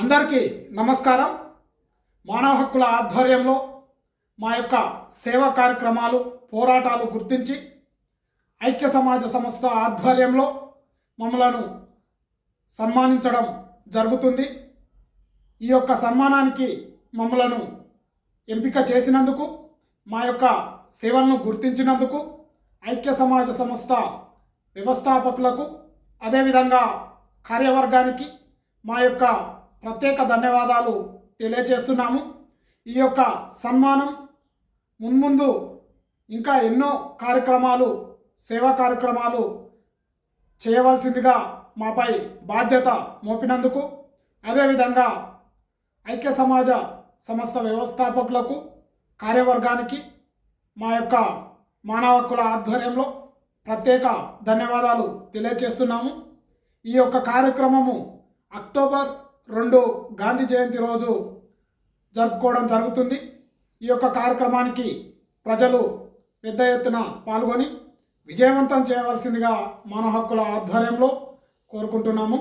అందరికీ నమస్కారం. మానవ హక్కుల ఆధ్వర్యంలో మా యొక్క సేవా కార్యక్రమాలు పోరాటాలు గుర్తించి ఐక్య సమాజ సంస్థ ఆధ్వర్యంలో మమ్మలను సన్మానించడం జరుగుతుంది. ఈ యొక్క సన్మానానికి మమ్మలను ఎంపిక చేసినందుకు మా యొక్క సేవలను గుర్తించినందుకు ఐక్య సమాజ సంస్థ వ్యవస్థాపకులకు అదేవిధంగా కార్యవర్గానికి మా యొక్క ప్రత్యేక ధన్యవాదాలు తెలియజేస్తున్నాము. ఈ యొక్క సన్మానం మున్ముందు ఇంకా ఎన్నో కార్యక్రమాలు సేవా కార్యక్రమాలు చేయవలసిందిగా మాపై బాధ్యత మోపినందుకు అదేవిధంగా ఐక్య సమాజ సంస్థ వ్యవస్థాపకులకు కార్యవర్గానికి మా యొక్క మానవ హక్కుల ఆధ్వర్యంలో ప్రత్యేక ధన్యవాదాలు తెలియజేస్తున్నాము. ఈ యొక్క కార్యక్రమము అక్టోబర్ రెండు గాంధీ జయంతి రోజు జరుపుకోవడం జరుగుతుంది. ఈ యొక్క కార్యక్రమానికి ప్రజలు పెద్ద ఎత్తున పాల్గొని విజయవంతం చేయవలసిందిగా మన హక్కుల ఆధ్వర్యంలో కోరుకుంటున్నాము.